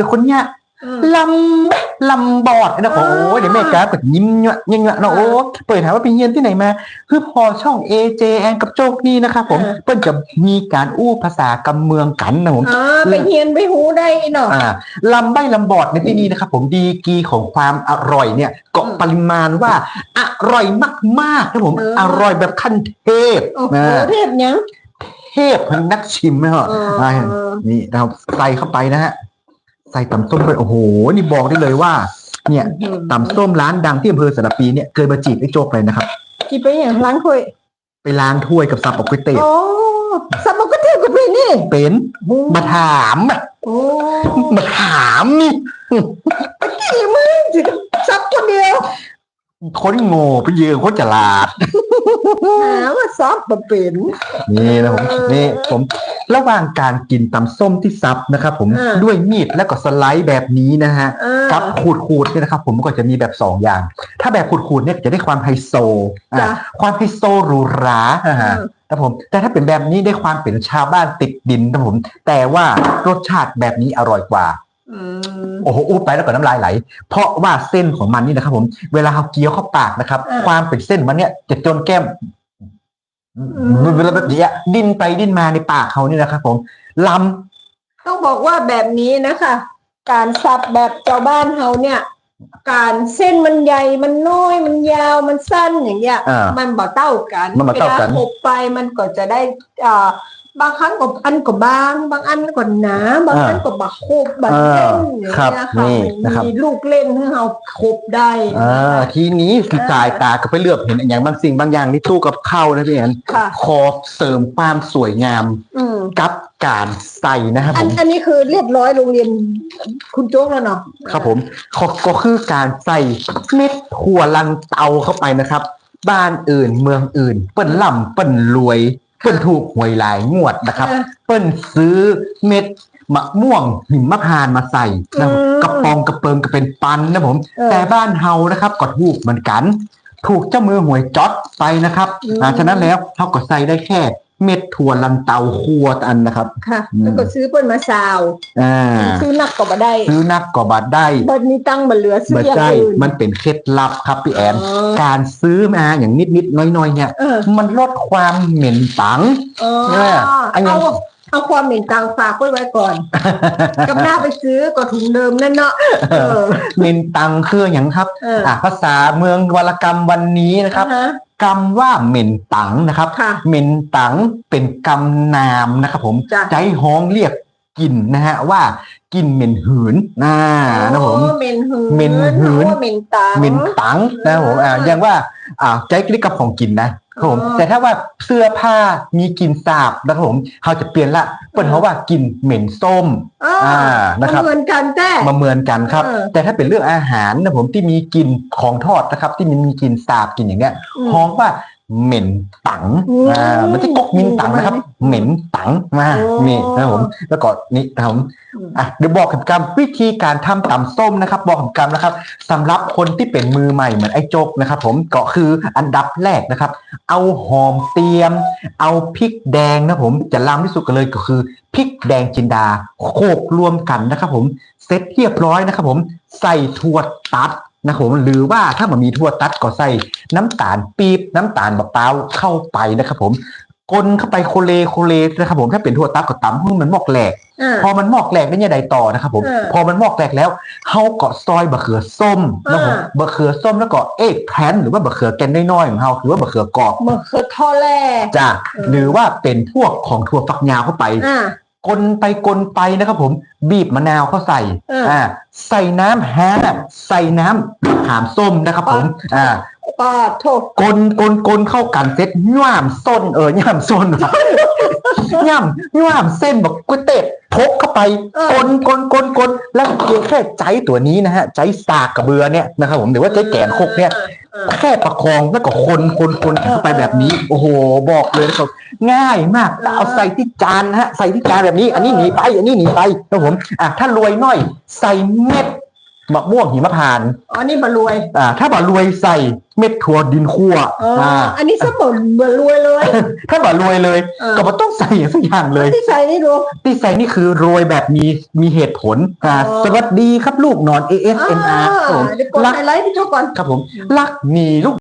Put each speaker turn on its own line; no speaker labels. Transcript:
แต่คนเนี้ย
อืม
ลำลำบอดนะโอ้ยเดี๋ยวแม่กาเปิดยิ้มเงาะเงาะเนาะโอ้เปิดถามว่าไปเรียนที่ไหนมา คือพอช่อง AJ แอนกับโจกนี่นะครับผม
อ่า
เปิ้นจะมีการอู้ภาษากำเมืองกันนะผม
อ่าไปเฮียนไปหูได้เนาะ
อ่าลำใบลำบอดในที่นี้นะครับผมดีกรีของความอร่อยเนี่ยเกาะ
อืม
ปริมาณว่าอร่อยมากๆนะผม
เออ
อ
อ
ร่อยแบบขั้นเทพ
โอ้โห
นะ
เทพยัง
เทพของนักชิมนะฮะ
เออ
อ่านี่เราใส่เข้าไปนะฮะ ใส่ตำส้มไปโอ้โห นี่บอกได้เลยว่า เนี่ยตำส้มร้านดังที่อำเภอสารปีเนี่ยเคยมาจีบไอ้โจกเลยนะครับ
กี่ไปอย่างล้างถ้วย
ไปล้างถ้วยกับสับปะก๋วยเตี๋ยว
โอ้สับปะก็เทพกับพี่นี่
เป็นมาถามอะ
โอ้
มาถามนี่
กี่มึงสิซับคนเดียว
คนโง่ไปยืนคนฉลาด
หาว่าซับมาเป็น
นี่นะผม
เออ
นี่ผมระหว่างการกินตำส้มที่ซับนะครับผม
อ่า
ด้วยมีดแล้วก็สไลด์แบบนี้นะฮะ
อ่า
กับขูดขูดๆเนี่ยนะครับ ผมก็จะมีแบบสองอย่าง ถ้าแบบขูดขูดๆเนี่ยจะได้ความไฮโซอะ
จ้ะ
ความไฮโซหรูหราอ่าฮะครับผมแต่ถ้าเป็นแบบนี้ได้ความเป็นชาวบ้านติดดินครับผม แต่ว่ารสชาติแบบนี้อร่อยกว่า
อืม
โอ้โหอู้ไปแล้วก็น้ำลายไหล เพราะว่าเส้นของมันนี่นะครับ ผม เวลาเขาเคี้ยวเข้าปากนะครับ
อ่า
ความเป็นเส้นมันเนี่ยจะจนแก้ม
ม
เวลาแบบนี้อะดิ้นไปดิ้นมาในปากเขานี่นะครับ ผมล
ต้องบอกว่าแบบนี้นะคะ การซับแบบเจ้าบ้านเฮาเนี่ย การเส้นมันใหญ่มันน้อยมันยาวมันสั้นอย่างเงี้ย
อ่า
มันบ่เต้ากัน
มันบ่เท่ากัน
วลขบไปมันก็จะได้อ่า บางครั้งก็อันก็บาง บางอันก็หนา บางอันก็บาคบแบบเล่นอย่าง
ครับ
เงี้ย
นี่
ค่ะ
นะครับ
มีลูกเล่นให้เราคบได้ำ
อ่าทีนี้คือสายตาก็ไปเลือกเห็นอย่างบางสิ่งบางอย่างที่ตู้กับข้าวนะพี่แอน
ค่ะ
ขอเสริมความสวยงาม
อืม
กับการใส่นะครับ
อั
ผ
น
ม
อันนี้คือเรียบร้อยโรงเรียนคุณโจ๊กแล้วเนาะ
ครับผมก็ก็คือการใส่เม็ดถั่วลันเตาเข้าไปนะครับ บ้านอื่นเมืองอื่น เปิ้นล่ำเปิ้นรวย เปิ้นถูกหวยหลายงวดนะครับ
อ่า
เปิ้นซื้อเม็ดมะม่วงหิมพานต์มาใส่นะ
อืม
กระปองกระเปิงก็เป็นปันนะผม
เออ
แต่บ้านเฮานะครับก็ถูกเหมือนกัน ถูกเจ้ามือหวยจ๊อตไปนะครับ
อืม
อ่าฉะนั้นแล้วเขาก็ใส่ได้แค่ เม็ดถั่วลันเตาครัวอันนะครับ
ค่ะ
อืม
แล้วก็ซื้อเปิ้นมาซาว
อ่า
ซื้อนักก็บ่ได้
ซื้อนักก็บัดได้
บัดนี้ตั้งมาเหลือซื้อ
ไม่
อย่าง
ใช่
อื่น
มันเป็นเคล็ดลับครับพี่แอน
อ๋อ
การซื้อมาอย่างนิดๆน้อยๆเนี่ย
เออ
มันลดความเหม็นตัง
เออ
เนี่ยอันนี้
เอาเอาความเหม็นตังฝากไว้ไว้ก่อน กับหน้าไปซื้อก็ถุงเดิมนั่นเนาะเออ
เหม็นตังคืออย่างครับ
เออ
อะภาษาเมืองวรรณกรรมวันนี้นะครับ
อ่าฮะ
กำว่าเหม็นตังนะครับ
ค่ะ
เหม็นตังเป็นกำนามนะครับผม
จ้ะ
ใจฮ้องเรียกกลิ่นนะฮะว่ากินเหม็นหืนน่านะผม
โอ้เหม็นหืน
เหม็นหืน
ว่าเหม็นตัง
เหม็นตังนะครับผมอ่า
อืม
อย่างว่าอ่าใจกลิกกับของกินนะ ครับผม
อ๋อ
แต่ถ้าว่าเสื้อผ้ามีกลิ่นสาบนะครับผมเขาจะเปลี่ยนละเปิดเพราะว่ากลิ่นเหม็นส้ม
อ่า
อ่านะครับ
มันเหมือนกันแต่
มาเหมือนกันครับ
เออ
แต่ถ้าเป็นเรื่องอาหารนะผมที่มีกลิ่นของทอดนะครับ ที่มันมีกลิ่นสาบกลิ่นอย่างเงี้ย
อืม
ฮ้องว่า เหม็นตัง
อืม
อ่ามันจะกกมินตังนะครับ เหม็นตังมา
โอ้
นี่นะครับผมแล้วก็นี่นะครับผม
อืม
อะเดี๋ยวบอกกิจกรรมวิธีการทำตำส้มนะครับ บอกกิจกรรมนะครับสำหรับคนที่เป็นมือใหม่เหมือนไอ้โจกนะครับ ผมก็คืออันดับแรกนะครับ เอาหอมเตียม เอาพริกแดงนะผมจะลำที่สุดกันเลยก็คือพริกแดงจินดาโขลกรวมกันนะครับ ผมเสร็จเรียบร้อยนะครับ ผมใส่ถั่วตัด นะครับผมหรือว่าถ้ามันมีถั่วตัดก็ใส่น้ำตาลปี๊บน้ำตาลมะพร้าวเข้าไปนะครับผมคนเข้าไปโคเลโคเลนะครับผมถ้าเป็นถั่วตัดก็ตำให้มันหมอกแหลก
อ่า
พอมันมอกแหลกได้ยังไงต่อนะครับผม
เออ
พอมันมอกแหลกแล้วเขาก็ซอยบะเขือส้มนะครับผม
อ่า
บะเขือส้มแล้วก็เอกแพนหรือว่าบะเขือแกนน้อยๆของเขาหรือว่าบะเขือกรอบ
มะเขือทอแล่
จ้ะ
เออ
หรือว่าเป็นพวกของถั่วฝักยาวเข้าไป
อ่า
กลไปกลไปนะครับผมบีบมะนาวเข้าใส่
เอออ่
อ่า ใส่น้ำแฮะใส่น้ำขามส้มนะครับผมอ่า
ปาโทษ
กลกลกลเข้ากันเสร็จย่ามส้นเออย่ามส้นย่ำย่ามเส้นบอกก๋วยเตี๋ยวพกเข้าไป
เออก
ลกลกลกลแล้วเพียงแค่ใจตัวนี้นะฮะ ใจสากกระเบือเนี่ยนะครับผมหรือว่าใจแกนคกเนี่ย
เออ
แค่ประคองแล้วก็คนคนคนเข้าไปแบบนี้ โอ้โห บอกเลยนะครับง่ายมากเอาใส่ที่จานนะฮะ ใส่ที่จานแบบนี้ อันนี้หนีไป อันนี้หนีไปนะครับผมอะถ้ารวยหน่อย ใส่เม็ดมะม่วงหิมพานต์
อ๋อนี่บรวย
อ่า ถ้าบารวยใส่เม็ดถั่วดินคั่ว
อ๋อ
อ่า
อันนี้สมบูรณ์บรวยเลย
ถ้าบารวยเลย
เออ
ก็บ่ต้องใส่อย่างสักอย่างเลย
ที่ใส่นี่ดู
ที่ใส่นี่คือโรยแบบมีมีเหตุผลอ่า
อ๋อ
สวัสดีครับลูกนอน ASMR ครับผม
เดี๋ยวกด
รัก
ไฮไลท์พี่โจก่อน
ครับผม รักหนีลูก